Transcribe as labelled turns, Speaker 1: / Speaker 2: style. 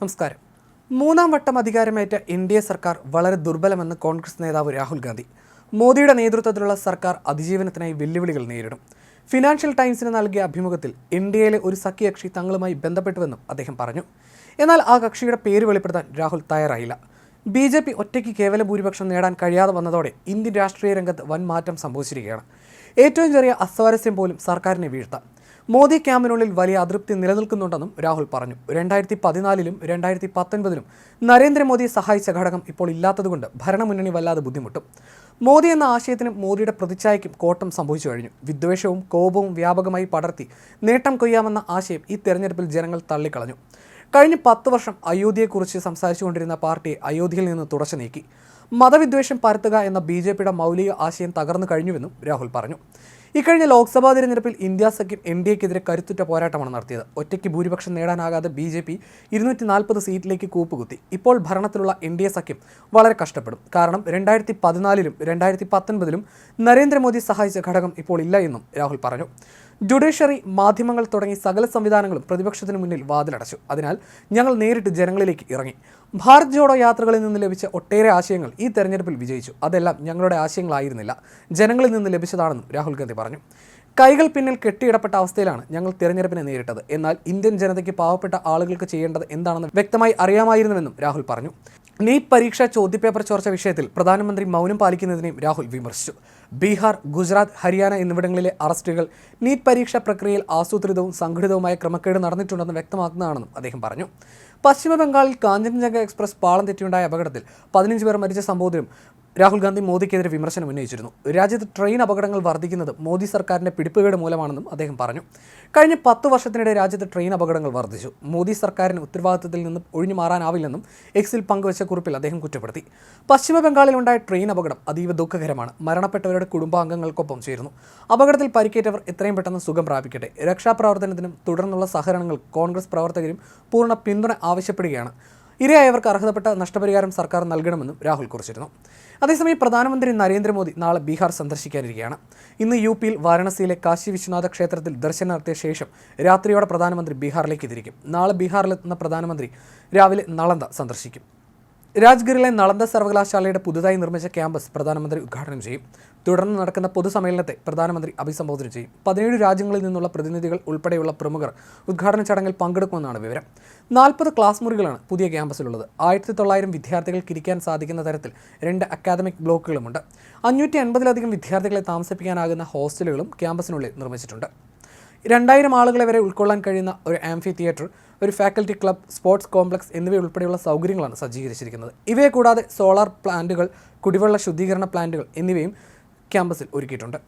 Speaker 1: നമസ്കാരം. മൂന്നാം വട്ടം അധികാരമേറ്റ എൻ ഡി എ സർക്കാർ വളരെ ദുർബലമെന്ന് കോൺഗ്രസ് നേതാവ് രാഹുൽ ഗാന്ധി. മോദിയുടെ നേതൃത്വത്തിലുള്ള സർക്കാർ അതിജീവനത്തിനായി വെല്ലുവിളികൾ നേരിടും. ഫിനാൻഷ്യൽ ടൈംസിന് നൽകിയ അഭിമുഖത്തിൽ എൻ ഡി എയിലെ ഒരു സഖ്യകക്ഷി തങ്ങളുമായി ബന്ധപ്പെട്ടുവെന്നും അദ്ദേഹം പറഞ്ഞു. എന്നാൽ ആ കക്ഷിയുടെ പേര് വെളിപ്പെടുത്താൻ രാഹുൽ തയ്യാറായില്ല. ബി ജെ പി ഒറ്റയ്ക്ക് കേവല ഭൂരിപക്ഷം നേടാൻ കഴിയാതെ വന്നതോടെ ഇന്ത്യൻ രാഷ്ട്രീയ രംഗത്ത് വൻ മാറ്റം സംഭവിച്ചിരിക്കുകയാണ്. ഏറ്റവും ചെറിയ അസ്വാരസ്യം പോലും സർക്കാരിനെ വീഴ്ത്താം. മോദി ക്യാമ്പിനുള്ളിൽ വലിയ അതൃപ്തി നിലനിൽക്കുന്നുണ്ടെന്നും രാഹുൽ പറഞ്ഞു. രണ്ടായിരത്തി പതിനാലിലും രണ്ടായിരത്തി പത്തൊൻപതിലും നരേന്ദ്രമോദിയെ സഹായിച്ച ഘടകം ഇപ്പോൾ ഇല്ലാത്തതുകൊണ്ട് ഭരണമുന്നണി വല്ലാതെ ബുദ്ധിമുട്ടും. മോദി എന്ന ആശയത്തിനും മോദിയുടെ പ്രതിച്ഛായയ്ക്കും കോട്ടം സംഭവിച്ചു കഴിഞ്ഞു. വിദ്വേഷവും കോപവും വ്യാപകമായി പടർത്തി നേട്ടം കൊയ്യാമെന്ന ആശയം ഈ തെരഞ്ഞെടുപ്പിൽ ജനങ്ങൾ തള്ളിക്കളഞ്ഞു. കഴിഞ്ഞ പത്ത് വർഷം അയോധ്യയെക്കുറിച്ച് സംസാരിച്ചുകൊണ്ടിരുന്ന പാർട്ടിയെ അയോധ്യയിൽ നിന്ന് തുടച്ചു നീക്കി. മതവിദ്വേഷം പരത്തുക എന്ന ബി ജെ പിയുടെ മൗലിക ആശയം തകർന്നു കഴിഞ്ഞുവെന്നും രാഹുൽ പറഞ്ഞു. ഇക്കഴിഞ്ഞ ലോക്സഭാ തിരഞ്ഞെടുപ്പിൽ ഇന്ത്യ സഖ്യം എൻ ഡി എക്കെതിരെ കരുത്തുറ്റ പോരാട്ടമാണ് നടത്തിയത്. ഒറ്റയ്ക്ക് ഭൂരിപക്ഷം നേടാനാകാതെ ബി ജെ പി ഇരുന്നൂറ്റി നാൽപ്പത് സീറ്റിലേക്ക് കൂപ്പുകുത്തി. ഇപ്പോൾ ഭരണത്തിലുള്ള എൻ ഡി എ സഖ്യം വളരെ കഷ്ടപ്പെടും. കാരണം രണ്ടായിരത്തി പതിനാലിലും രണ്ടായിരത്തി പത്തൊൻപതിലും നരേന്ദ്രമോദി സഹായിച്ച ഘടകം ഇപ്പോൾ ഇല്ല എന്നും രാഹുൽ പറഞ്ഞു. ജുഡീഷ്യറി മാധ്യമങ്ങൾ തുടങ്ങി സകല സംവിധാനങ്ങളും പ്രതിപക്ഷത്തിന് മുന്നിൽ വാതിലടച്ചു. അതിനാൽ ഞങ്ങൾ നേരിട്ട് ജനങ്ങളിലേക്ക് ഇറങ്ങി. ഭാരത് ജോഡോ യാത്രകളിൽ നിന്ന് ലഭിച്ച ഒട്ടേറെ ആശയങ്ങൾ ഈ തെരഞ്ഞെടുപ്പിൽ വിജയിച്ചു. അതെല്ലാം ഞങ്ങളുടെ ആശയങ്ങളായിരുന്നില്ല. ജനങ്ങളിൽ നിന്ന് ലഭിച്ചതാണെന്നും രാഹുൽ ഗാന്ധി പറഞ്ഞു. കൈകൾ പിന്നിൽ കെട്ടിയിടപ്പെട്ട അവസ്ഥയിലാണ് ഞങ്ങൾ തിരഞ്ഞെടുപ്പിനെ നേരിട്ടത്. എന്നാൽ ഇന്ത്യൻ ജനതയ്ക്ക് പാവപ്പെട്ട ആളുകൾക്ക് ചെയ്യേണ്ടത് എന്താണെന്ന് വ്യക്തമായി അറിയാമായിരുന്നുവെന്നും രാഹുൽ പറഞ്ഞു. നീറ്റ് പരീക്ഷ ചോദ്യപേപ്പർ ചോർച്ച വിഷയത്തിൽ പ്രധാനമന്ത്രി മൗനം പാലിക്കുന്നതിനെയും രാഹുൽ വിമർശിച്ചു. ബീഹാർ ഗുജറാത്ത് ഹരിയാന എന്നിവിടങ്ങളിലെ അറസ്റ്റുകൾ നീറ്റ് പരീക്ഷ പ്രക്രിയയിൽ ആസൂത്രിതവും സംഘടിതവുമായ ക്രമക്കേട് നടന്നിട്ടുണ്ടെന്ന് വ്യക്തമാക്കുന്നതാണെന്നും അദ്ദേഹം പറഞ്ഞു. പശ്ചിമ ബംഗാളിൽ കാഞ്ചൻജംഗ എക്സ്പ്രസ് പാളം തെറ്റിയുണ്ടായ അപകടത്തിൽ പതിനഞ്ച് പേർ മരിച്ച സംഭവത്തിലും രാഹുൽ ഗാന്ധി മോദിക്കെതിരെ വിമർശനം ഉന്നയിച്ചിരുന്നു. രാജ്യത്ത് ട്രെയിൻ അപകടങ്ങൾ വർദ്ധിക്കുന്നത് മോദി സർക്കാരിന്റെ പിടിപ്പുകേട് മൂലമാണെന്നും അദ്ദേഹം പറഞ്ഞു. കഴിഞ്ഞ പത്ത് വർഷത്തിനിടെ രാജ്യത്ത് ട്രെയിൻ അപകടങ്ങൾ വർദ്ധിച്ചു. മോദി സർക്കാരിന് ഉത്തരവാദിത്തത്തിൽ നിന്നും ഒഴിഞ്ഞു മാറാനാവില്ലെന്നും എക്സിൽ പങ്കുവച്ച കുറിപ്പിൽ അദ്ദേഹം കുറ്റപ്പെടുത്തി. പശ്ചിമ ബംഗാളിലുണ്ടായ ട്രെയിൻ അപകടം അതീവ ദുഃഖകരമാണ്. മരണപ്പെട്ടവരുടെ കുടുംബാംഗങ്ങൾക്കൊപ്പം ചേരുന്നു. അപകടത്തിൽ പരിക്കേറ്റവർ എത്രയും പെട്ടെന്ന് സുഖം പ്രാപിക്കട്ടെ. രക്ഷാപ്രവർത്തനത്തിനും തുടർന്നുള്ള സഹകരണങ്ങൾ കോൺഗ്രസ് പ്രവർത്തകരും പൂർണ പിന്തുണ ആവശ്യപ്പെടുകയാണ്. ഇരയായവർക്ക് അർഹതപ്പെട്ട നഷ്ടപരിഹാരം സർക്കാർ നൽകണമെന്നും രാഹുൽ കുറിച്ചിരുന്നു. അതേസമയം പ്രധാനമന്ത്രി നരേന്ദ്രമോദി നാളെ ബീഹാർ സന്ദർശിക്കാനിരിക്കുകയാണ്. ഇന്ന് യു പിയിൽ വാരണസിയിലെ കാശി വിശ്വനാഥ ക്ഷേത്രത്തിൽ ദർശനം നടത്തിയ ശേഷം രാത്രിയോടെ പ്രധാനമന്ത്രി ബീഹാറിലേക്ക് തിരിക്കും. നാളെ ബീഹാറിലെത്തുന്ന പ്രധാനമന്ത്രി രാവിലെ നളന്ദ സന്ദർശിക്കും. രാജ്ഗിറിലെ നളന്ദ സർവകലാശാലയുടെ പുതുതായി നിർമ്മിച്ച ക്യാമ്പസ് പ്രധാനമന്ത്രി ഉദ്ഘാടനം ചെയ്യും. തുടർന്ന് നടക്കുന്ന പൊതുസമ്മേളനത്തെ പ്രധാനമന്ത്രി അഭിസംബോധന ചെയ്യും. പതിനേഴ് രാജ്യങ്ങളിൽ നിന്നുള്ള പ്രതിനിധികൾ ഉൾപ്പെടെയുള്ള പ്രമുഖർ ഉദ്ഘാടന ചടങ്ങിൽ പങ്കെടുക്കുമെന്നാണ് വിവരം. നാൽപ്പത് ക്ലാസ് മുറികളാണ് പുതിയ ക്യാമ്പസിലുള്ളത്. ആയിരത്തി തൊള്ളായിരം വിദ്യാർത്ഥികൾക്ക് ഇരിക്കാൻ സാധിക്കുന്ന തരത്തിൽ രണ്ട് അക്കാദമിക് ബ്ലോക്കുകളുമുണ്ട്. അഞ്ഞൂറ്റി അൻപതിലധികം വിദ്യാർത്ഥികളെ താമസിപ്പിക്കാനാകുന്ന ഹോസ്റ്റലുകളും ക്യാമ്പസിനുള്ളിൽ നിർമ്മിച്ചിട്ടുണ്ട്. രണ്ടായിരം ആളുകളെ വരെ ഉൾക്കൊള്ളാൻ കഴിയുന്ന ഒരു ആംഫി തിയേറ്റർ ഒരു ഫാക്കൽറ്റി ക്ലബ് സ്പോർട്സ് കോംപ്ലക്സ് എന്നിവയുൾപ്പെടെയുള്ള സൗകര്യങ്ങളാണ് സജ്ജീകരിച്ചിരിക്കുന്നത്. ഇവയെ കൂടാതെ സോളാർ പ്ലാന്റുകൾ കുടിവെള്ള ശുദ്ധീകരണ പ്ലാന്റുകൾ എന്നിവയും ക്യാമ്പസിൽ ഒരുക്കിയിട്ടുണ്ട്.